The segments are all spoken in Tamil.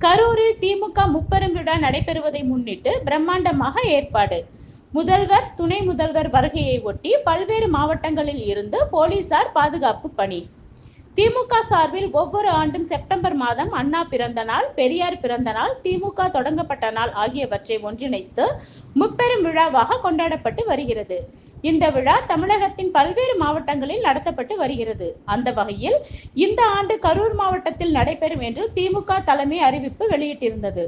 கரூரில் திமுக முப்பெரும் விழா நடைபெறுவதை முன்னிட்டு பிரம்மாண்டமாக ஏற்பாடு. முதல்வர் துணை முதல்வர் வருகையை ஒட்டி பல்வேறு மாவட்டங்களில் இருந்து போலீசார் பாதுகாப்பு பணி. திமுக சார்பில் ஒவ்வொரு ஆண்டும் செப்டம்பர் மாதம் அண்ணா பிறந்த நாள் பெரியார் பிறந்த நாள் திமுக தொடங்கப்பட்ட நாள் ஆகியவற்றை ஒன்றிணைத்து முப்பெரும் விழாவாக கொண்டாடப்பட்டு வருகிறது. இந்த விழா தமிழகத்தின் பல்வேறு மாவட்டங்களில் நடத்தப்பட்டு வருகிறது. அந்த வகையில் இந்த ஆண்டு கரூர் மாவட்டத்தில் நடைபெறும் என்று திமுக தலைமை அறிவிப்பு வெளியிட்டிருந்தது.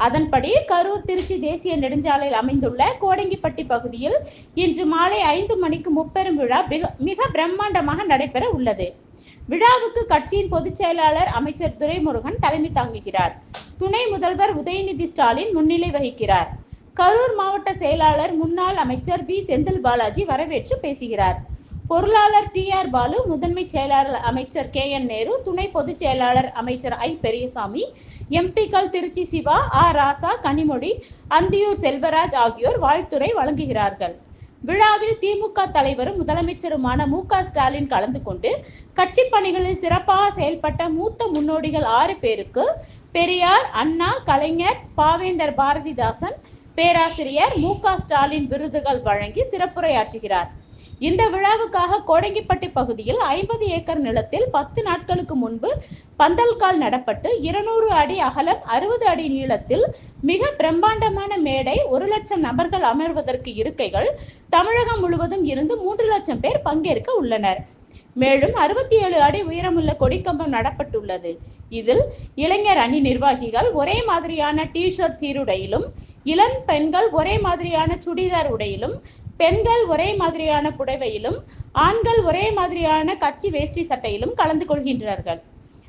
அதன்படி கரூர் திருச்சி தேசிய நெடுஞ்சாலையில் அமைந்துள்ள கோடங்கிப்பட்டி பகுதியில் இன்று மாலை ஐந்து மணிக்கு முப்பெரும் விழா மிக மிக பிரம்மாண்டமாக நடைபெற உள்ளது. விழாவுக்கு கட்சியின் பொதுச் செயலாளர் அமைச்சர் துரைமுருகன் தலைமை தாங்குகிறார். துணை முதல்வர் உதயநிதி ஸ்டாலின் முன்னிலை வகிக்கிறார். கரூர் மாவட்ட செயலாளர் முன்னாள் அமைச்சர் வி. செந்தில் பாலாஜி வரவேற்று பேசுகிறார். பொருளாளர் டி. ஆர். பாலு முதன்மை செயலாளர் அமைச்சர் கே. என். நேரு துணை பொதுச் செயலாளர் அமைச்சர் ஐ. பெரியசாமி எம்பிக்கள் திருச்சி சிவா ஆ. ராசா கனிமொழி அந்தியூர் செல்வராஜ் ஆகியோர் வாழ்த்துரை வழங்குகிறார்கள். விழாவில் திமுக தலைவரும் முதலமைச்சருமான மு. ஸ்டாலின் கலந்து கொண்டு கட்சி பணிகளில் சிறப்பாக செயல்பட்ட மூத்த முன்னோடிகள் ஆறு பேருக்கு பெரியார் அண்ணா கலைஞர் பாவேந்தர் பாரதிதாசன் பேராசிரியர் மு க ஸ்டாலின் விருதுகள் வழங்கி சிறப்புரையாற்றுகிறார். இந்த விழாவுக்காக கோடங்கிப்பட்டி பகுதியில் ஐம்பது ஏக்கர் நிலத்தில் பத்து நாட்களுக்கு முன்பு பந்தல்கால் நடப்பட்டு இருநூறு அடி அகலம் அறுபது அடி நீளத்தில் மிக பிரம்மாண்டமான மேடை ஒரு லட்சம் நபர்கள் அமர்வதற்கு இருக்கைகள் தமிழகம் முழுவதும் இருந்து மூன்று லட்சம் பேர் பங்கேற்க உள்ளனர். மேலும் அறுபத்தி ஏழு அடி உயரமுள்ள கொடிக்கம்பம் நடப்பட்டுள்ளது. இதில் இளைஞர் அணி நிர்வாகிகள் ஒரே மாதிரியான டி ஷர்ட் சீருடையிலும் இளம் பெண்கள் ஒரே மாதிரியான சுடிதார் உடையிலும் பெண்கள் ஒரே மாதிரியான புடவையிலும் ஆண்கள் ஒரே மாதிரியான கட்சி வேஷ்டி சட்டையிலும் கலந்து கொள்கின்றார்கள்.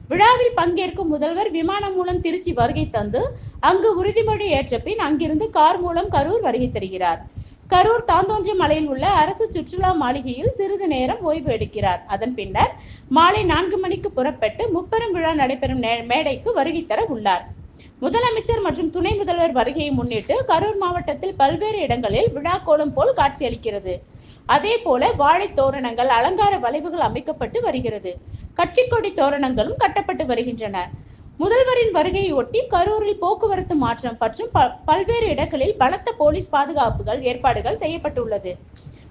விழாவில் பங்கேற்கும் முதல்வர் விமானம் மூலம் திருச்சி வருகை தந்து அங்கு உறுதிமொழி ஏற்ற பின் அங்கிருந்து கார் மூலம் கரூர் வருகை தருகிறார். கரூர் தாந்தோன்றி மலையில் உள்ள அரசு சுற்றுலா மாளிகையில் சிறிது நேரம் ஓய்வு எடுக்கிறார். அதன் பின்னர் மாலை நான்கு மணிக்கு புறப்பட்டு முப்பெரும் விழா நடைபெறும் மேடைக்கு வருகை தர உள்ளார். முதலமைச்சர் மற்றும் துணை முதல்வர் வருகையை முன்னிட்டு கரூர் மாவட்டத்தில் பல்வேறு இடங்களில் விழா கோலம் போல் காட்சியளிக்கிறது. அதே போல வாழை தோரணங்கள் அலங்கார வளைவுகள் அமைக்கப்பட்டு வருகிறது. கட்சிக்கொடி தோரணங்களும் கட்டப்பட்டு வருகின்றன. முதல்வரின் வருகையை ஒட்டி கரூரில் போக்குவரத்து மாற்றம் மற்றும் ப- பல்வேறு இடங்களில் பலத்த போலீஸ் பாதுகாப்புகள் ஏற்பாடுகள் செய்யப்பட்டுள்ளது.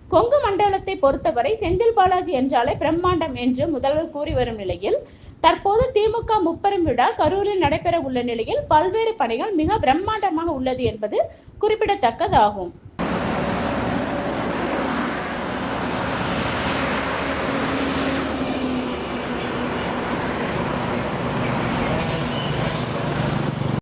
கொங்கு மண்டலத்தை பொறுத்தவரை செந்தில் பாலாஜி என்றாலே பிரம்மாண்டம் என்று முதல்வர் கூறி வரும் நிலையில் தற்போது திமுக முப்பெரும் விழா கரூரில் நடைபெற உள்ள நிலையில் பல்வேறு பணிகள் மிக பிரம்மாண்டமாக உள்ளது என்பது குறிப்பிடத்தக்கதாகும்.